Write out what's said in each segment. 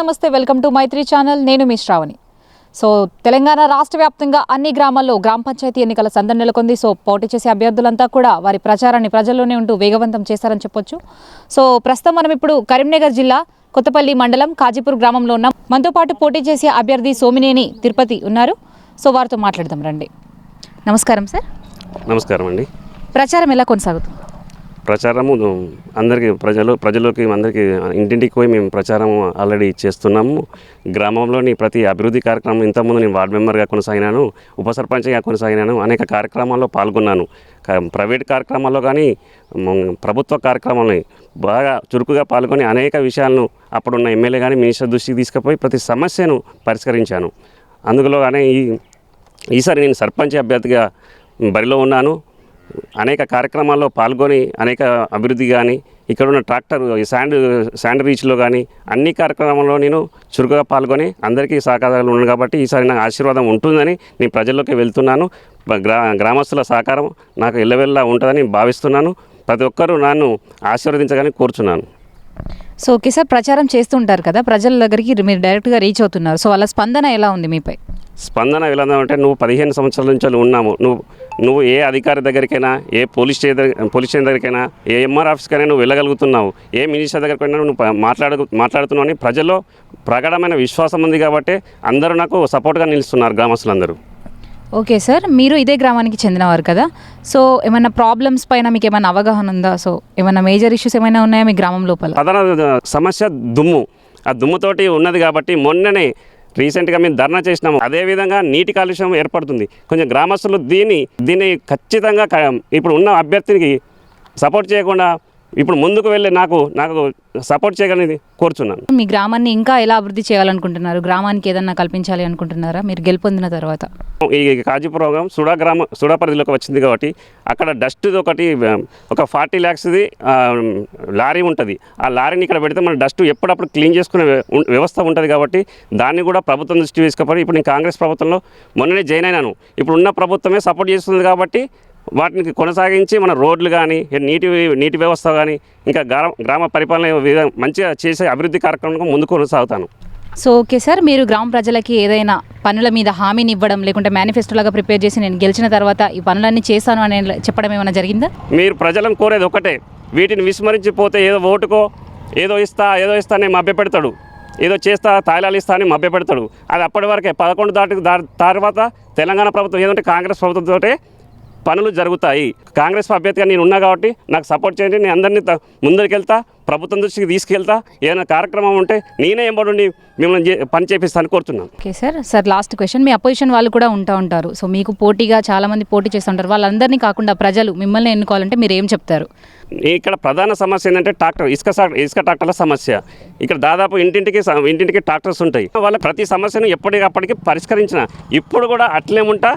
నమస్తే welcome to Maitri channel. నేను మీ శ్రావణి. సో తెలంగాణ రాష్ట్ర వ్యాప్తంగా అన్ని గ్రామాల్లో గ్రామ పంచాయతీ ఎన్నికల సందడి నెలకొంది. సో పోటీ చేసే అభ్యర్థులంతా కూడా వారి ప్రచారాన్ని ప్రజల్లోనే ఉంటూ వేగవంతం చేశారని చెప్పొచ్చు. సో ప్రస్తుతం మనం ఇప్పుడు కరీంనగర్ జిల్లా కొత్తపల్లి మండలం కాజీపూర్ గ్రామంలో ఉన్నాం. మనతో పాటు పోటీ చేసే అభ్యర్థి సోమినేని తిరుపతి ఉన్నారు. సో వారితో మాట్లాడదాం రండి. నమస్కారం సార్. నమస్కారం అండి. ప్రచారం ఎలా కొనసాగుతుంది? ప్రచారము అందరికీ ప్రజలు ప్రజలకి అందరికీ ఇంటింటికి పోయి మేము ప్రచారం ఆల్రెడీ చేస్తున్నాము. గ్రామంలోని ప్రతి అభివృద్ధి కార్యక్రమం ఇంతకుముందు నేను వార్డు మెంబర్గా కొనసాగినాను ఉప సర్పంచ్గా కొనసాగినాను అనేక కార్యక్రమాల్లో పాల్గొన్నాను. ప్రైవేట్ కార్యక్రమాల్లో కానీ ప్రభుత్వ కార్యక్రమాలని బాగా చురుకుగా పాల్గొని అనేక విషయాలను అప్పుడున్న ఎమ్మెల్యే కానీ మినిస్టర్ దృష్టికి తీసుకుపోయి ప్రతి సమస్యను పరిష్కరించాను. అందులో కానీ ఈ ఈసారి నేను సర్పంచ్ అభ్యర్థిగా బరిలో ఉన్నాను. అనేక కార్యక్రమాల్లో పాల్గొని అనేక అభివృద్ధి కానీ ఇక్కడ ఉన్న ట్రాక్టర్ ఈ శాండ్ శాండ్ రీచ్లో కానీ అన్ని కార్యక్రమాల్లో నేను చురుకుగా పాల్గొని అందరికీ సహకారాలు ఉన్నాను కాబట్టి ఈసారి నాకు ఆశీర్వాదం ఉంటుందని నేను ప్రజల్లోకి వెళ్తున్నాను. గ్రా గ్రామస్తుల సహకారం నాకు ఎల్లవెల్లా ఉంటుందని భావిస్తున్నాను. ప్రతి ఒక్కరూ నన్ను ఆశీర్వదించగానే కోరుచున్నాను. సో ఓకే సార్ ప్రచారం చేస్తుంటారు కదా ప్రజల దగ్గరికి మీరు డైరెక్ట్గా రీచ్ అవుతున్నారు. సో వాళ్ళ స్పందన ఎలా ఉంది మీపై? స్పందన ఎలా అంటే నువ్వు పదిహేను సంవత్సరాల నుంచి ఉన్నాము. నువ్వు నువ్వు ఏ అధికారి దగ్గరికైనా ఏ పోలీస్ స్టేషన్ దగ్గర పోలీస్ స్టేషన్ దగ్గరికైనా ఏ ఎంఆర్ ఆఫీస్కైనా నువ్వు వెళ్ళగలుగుతున్నావు. ఏ మినిస్టర్ దగ్గరికైనా నువ్వు మాట్లాడు మాట్లాడుతున్నావు అని ప్రజల్లో ప్రగాఢమైన విశ్వాసం ఉంది కాబట్టి అందరూ నాకు సపోర్ట్గా నిలుస్తున్నారు గ్రామస్తులందరూ. ఓకే సార్ మీరు ఇదే గ్రామానికి చెందినవారు కదా? సో ఏమైనా ప్రాబ్లమ్స్ పైన మీకు ఏమైనా అవగాహన ఉందా? సో ఏమైనా మేజర్ ఇష్యూస్ ఏమైనా ఉన్నాయా మీ గ్రామం లోపల? ప్రధాన సమస్య దుమ్ము. ఆ దుమ్ముతోటి ఉన్నది కాబట్టి మొన్ననే రీసెంట్గా మేము ధర్నా చేసినాము. అదేవిధంగా నీటి కాలుష్యం ఏర్పడుతుంది. కొంచెం గ్రామస్తులు దీన్ని దీన్ని ఖచ్చితంగా క- ఇప్పుడు ఉన్న అభ్యర్థికి సపోర్ట్ చేయకుండా ఇప్పుడు ముందుకు వెళ్ళి నాకు నాకు సపోర్ట్ చేయగలిగి కోరుచున్నాను. మీ గ్రామాన్ని ఇంకా ఎలా అభివృద్ధి చేయాలనుకుంటున్నారు? గ్రామానికి ఏదన్నా కల్పించాలి అనుకుంటున్నారా? మీరు గెలుపొందిన తర్వాత. ఈ కాజీపురం సుడా గ్రామ సుడా పరిధిలోకి వచ్చింది కాబట్టి అక్కడ డస్ట్ ఒకటి ఒక ఫార్టీ ల్యాక్స్ది లారీ ఉంటుంది. ఆ లారీని ఇక్కడ పెడితే మన డస్ట్ ఎప్పుడప్పుడు క్లీన్ చేసుకునే వ్యవస్థ ఉంటుంది కాబట్టి దాన్ని కూడా ప్రభుత్వం దృష్టి తీసుకుపోయి ఇప్పుడు నేను కాంగ్రెస్ ప్రభుత్వంలో మొన్ననే జాయిన్ అయినాను. ఇప్పుడు ఉన్న ప్రభుత్వమే సపోర్ట్ చేస్తుంది కాబట్టి వాటిని కొనసాగించి మన రోడ్లు కానీ నీటి నీటి వ్యవస్థ కానీ ఇంకా గ్రామ గ్రామ పరిపాలన మంచిగా చేసే అభివృద్ధి కార్యక్రమం ముందుకు కొనసాగుతాను. So okay sir. మీరు గ్రామ ప్రజలకి ఏదైనా పనుల మీద హామీని ఇవ్వడం లేకుంటే మేనిఫెస్టోలాగా ప్రిపేర్ చేసి నేను గెలిచిన తర్వాత ఈ పనులన్నీ చేశాను అని చెప్పడం ఏమైనా జరిగిందా? మీరు ప్రజలను కోరేది ఒకటే. వీటిని విస్మరించిపోతే ఏదో ఓటుకో ఏదో ఇస్తా ఏదో ఇస్తా అని మభ్యపెడతాడు ఏదో చేస్తా తాయిలాలు ఇస్తా అని మభ్యపెడతాడు అది అప్పటి వరకే. పదకొండు దాటి దా- తర్వాత తెలంగాణ ప్రభుత్వం ఏదంటే కాంగ్రెస్ ప్రభుత్వంతో పనులు జరుగుతాయి. కాంగ్రెస్ అభ్యర్థిగా నేను ఉన్నా కాబట్టి నాకు సపోర్ట్ చేయండి. నేను అందరినీ ముందరికెళ్తా ప్రభుత్వం దృష్టికి తీసుకెళ్తా. ఏదైనా కార్యక్రమం ఉంటే నేనే ఎంబడి మిమ్మల్ని పని చేపిస్తాను కోరుతున్నాను. Okay sir. Sir last question. మీ అపోజిషన్ వాళ్ళు కూడా ఉంటా ఉంటారు. సో మీకు పోటీగా చాలా మంది పోటీ చేస్తుంటారు వాళ్ళందరినీ కాకుండా ప్రజలు మిమ్మల్ని ఎన్నుకోవాలంటే మీరు ఏం చెప్తారు? ఇక్కడ ప్రధాన సమస్య ఏంటంటే ట్రాక్టర్ ఇసుక ఇసుక ట్రాక్టర్ల సమస్య. ఇక్కడ దాదాపు ఇంటింటికి ఇంటింటికి ట్రాక్టర్స్ ఉంటాయి. వాళ్ళ ప్రతి సమస్యను ఎప్పటికప్పటికి పరిష్కరించిన. ఇప్పుడు కూడా అట్లే ఉంటా.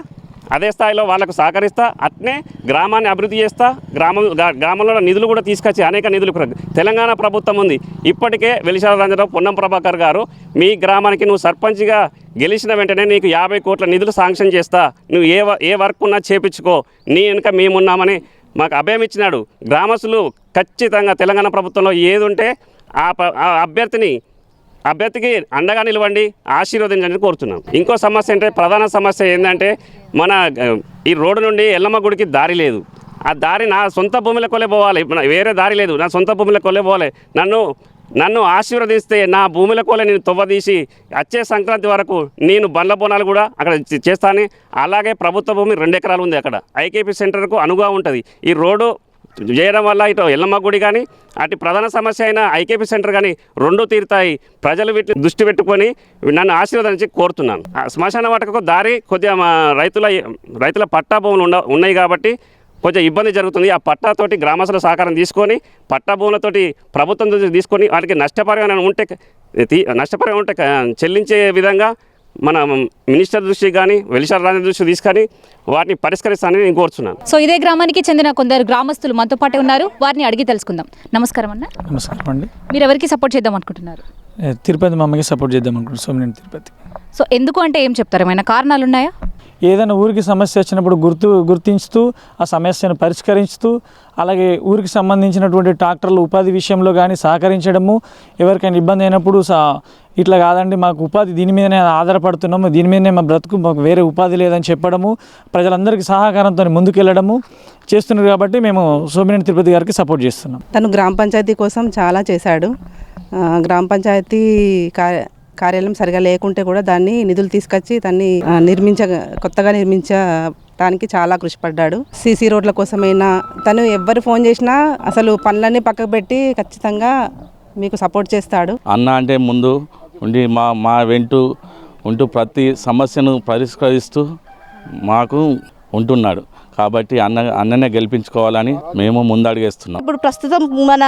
అదే స్థాయిలో వాళ్ళకు సహకరిస్తా అట్నే గ్రామాన్ని అభివృద్ధి చేస్తా గ్రామం గ్రామంలో నిధులు కూడా తీసుకొచ్చి అనేక నిధులు తెలంగాణ ప్రభుత్వం ఉంది. ఇప్పటికే వెలిశాల రంజరావు పొన్నం ప్రభాకర్ గారు మీ గ్రామానికి నువ్వు సర్పంచ్గా గెలిచిన వెంటనే నీకు యాభై కోట్ల నిధులు శాంక్షన్ చేస్తా. నువ్వు ఏ వ- ఏ వర్క్ ఉన్నా చేపించుకో. నీ వెనుక మేమున్నామని మాకు అభయం ఇచ్చినాడు. గ్రామస్తులు ఖచ్చితంగా తెలంగాణ ప్రభుత్వంలో ఏది ఉంటే ఆ ప- ఆ అభ్యర్థిని అభ్యర్థికి అండగా నిలవండి ఆశీర్వదించండి కోరుతున్నాం. ఇంకో సమస్య అంటే ప్రధాన సమస్య ఏంటంటే మన ఈ రోడ్డు నుండి ఎల్లమ్మ గుడికి దారి లేదు. ఆ దారి నా సొంత భూమిలో కొలే పోవాలి వేరే దారి లేదు. నా సొంత భూమిలో కొలే పోవాలి నన్ను నన్ను ఆశీర్వదిస్తే నా భూమిలో కోలే నేను తొవ్వదీసి వచ్చే సంక్రాంతి వరకు నేను బండ్ల బోనాలు కూడా అక్కడ చేస్తాను. అలాగే ప్రభుత్వ భూమి రెండు ఎకరాలు ఉంది అక్కడ. ఐకేపీ సెంటర్కు అనుగా ఉంటుంది. ఈ రోడ్డు చేయడం వల్ల ఇటు ఎల్లమ్మ గుడి కానీ అటు ప్రధాన సమస్య అయిన ఐకేపీ సెంటర్ కానీ రెండు తీరుతాయి. ప్రజలు వీటిని దృష్టి పెట్టుకొని నన్ను ఆశీర్వదించి కోరుతున్నాను. శ్మశాన వాటకు దారి కొద్దిగా మా రైతుల రైతుల పట్టా భూములు ఉండ ఉన్నాయి కాబట్టి కొంచెం ఇబ్బంది జరుగుతుంది. ఆ పట్టాతోటి గ్రామస్తుల సహకారం తీసుకొని పట్టా భూములతోటి ప్రభుత్వం తీసుకొని వాటికి నష్టపరిహారం ఉంటే తీ- నష్టపరిహారం ఉంటే చెల్లించే విధంగా మన మినిస్టర్ దృష్టి కానీ వెలిశాల రాజు దృష్టి తీసుకొని వాటిని పరిష్కరిస్తానని నేను కోరుతున్నాను సో ఇదే గ్రామానికి చెందిన కొందరు గ్రామస్తులు మనతో పాటు ఉన్నారు. వారిని అడిగి తెలుసుకుందాం. నమస్కారం అన్న. నమస్కారం అండి. మీరు ఎవరికి సపోర్ట్ చేద్దాం అనుకుంటున్నారు? తిరుపతి మా అమ్మకి సపోర్ట్ చేద్దాం అనుకుంటున్నాం సోమనేని తిరుపతి. సో ఎందుకు అంటే ఏం చెప్తారు? ఏమైనా కారణాలు ఉన్నాయా? ఏదైనా ఊరికి సమస్య వచ్చినప్పుడు గుర్తు గుర్తించుతూ ఆ సమస్యను పరిష్కరిస్తూ అలాగే ఊరికి సంబంధించినటువంటి ట్రాక్టర్లు ఉపాధి విషయంలో కానీ సహకరించడము ఎవరికైనా ఇబ్బంది అయినప్పుడు సా ఇట్లా కాదండి మాకు ఉపాధి దీని మీదనే ఆధారపడుతున్నాము దీని మీదనే మా బ్రతుకు మాకు వేరే ఉపాధి లేదని చెప్పడము ప్రజలందరికీ సహకారంతో ముందుకెళ్ళడము చేస్తున్నారు కాబట్టి మేము సోమినేని తిరుపతి గారికి సపోర్ట్ చేస్తున్నాం. తను గ్రామ పంచాయతీ కోసం చాలా చేశాడు. గ్రామ పంచాయతీ కార్య కార్యాలయం సరిగా లేకుంటే కూడా దాన్ని నిధులు తీసుకొచ్చి దాన్ని నిర్మించ కొత్తగా నిర్మించడానికి చాలా కృషి పడ్డాడు. సీసీ రోడ్ల కోసమైనా తను ఎవ్వరు ఫోన్ చేసినా అసలు పనులన్నీ పక్కకు పెట్టి ఖచ్చితంగా మీకు సపోర్ట్ చేస్తాడు. అన్న అంటే ముందు ఉండి మా మా వెంటూ ఉంటూ ప్రతి సమస్యను పరిష్కరిస్తూ మాకు ఉంటున్నాడు. కాబట్టి అన్న అన్ననే గెలిపించుకోవాలని మేము ముందడుగేస్తున్నాం. ఇప్పుడు ప్రస్తుతం మన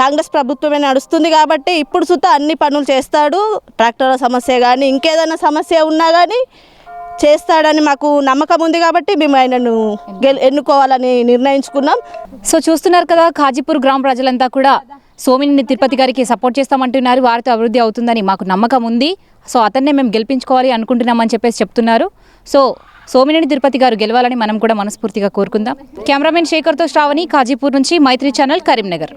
కాంగ్రెస్ ప్రభుత్వమే నడుస్తుంది కాబట్టి ఇప్పుడు సుత అన్ని పనులు చేస్తాడు. ట్రాక్టర్ల సమస్య కానీ ఇంకేదైనా సమస్య ఉన్నా కానీ చేస్తాడని మాకు నమ్మకం ఉంది కాబట్టి మేము ఆయనను గెల్ ఎన్నుకోవాలని నిర్ణయించుకున్నాం. సో చూస్తున్నారు కదా ఖాజీపూర్ గ్రామ ప్రజలంతా కూడా సోమిని తిరుపతి గారికి సపోర్ట్ చేస్తామంటున్నారు. వారితో అభివృద్ధి అవుతుందని మాకు నమ్మకం ఉంది. సో అతన్నే మేము గెలిపించుకోవాలి అనుకుంటున్నామని చెప్పేసి చెప్తున్నారు. సో సోమినేని తిరుపతి గారు గెలవాలని మనం కూడా మనస్ఫూర్తిగా కోరుకుందాం. కెమెరామెన్ శేఖర్తో శ్రావణి కాజీపూర్ నుంచి మైత్రి ఛానల్ కరీంనగర్.